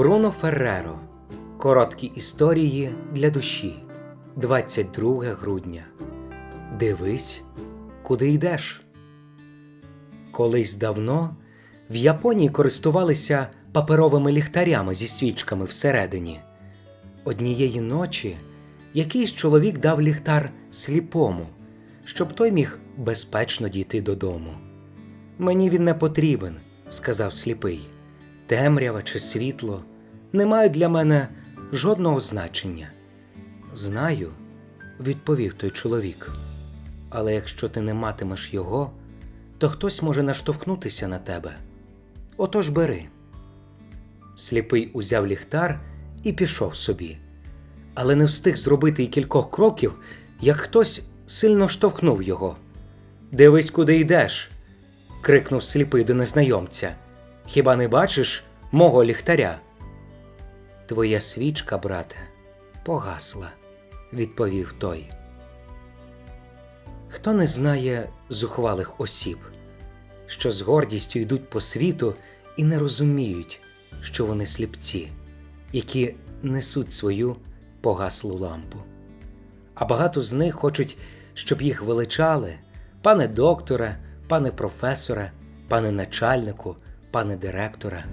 Бруно Ферреро. Короткі історії для душі. 22 грудня. Дивись, куди йдеш. Колись давно в Японії користувалися паперовими ліхтарями зі свічками всередині. Однієї ночі якийсь чоловік дав ліхтар сліпому, щоб той міг безпечно дійти додому. Мені він не потрібен, сказав сліпий. Темрява чи світло не мають для мене жодного значення. Знаю, відповів той чоловік. Але якщо ти не матимеш його, то хтось може наштовхнутися на тебе. Отож бери. Сліпий узяв ліхтар і пішов собі, але не встиг зробити й кількох кроків, як хтось сильно штовхнув його. Дивись, куди йдеш. крикнув сліпий до незнайомця. Хіба не бачиш мого ліхтаря? Твоя свічка, брате, погасла, відповів той. Хто не знає зухвалих осіб, що з гордістю йдуть по світу і не розуміють, що вони сліпці, які несуть свою погаслу лампу. А багато з них хочуть, щоб їх величали, пане докторе, пане професоре, пане начальнику, пане директоре.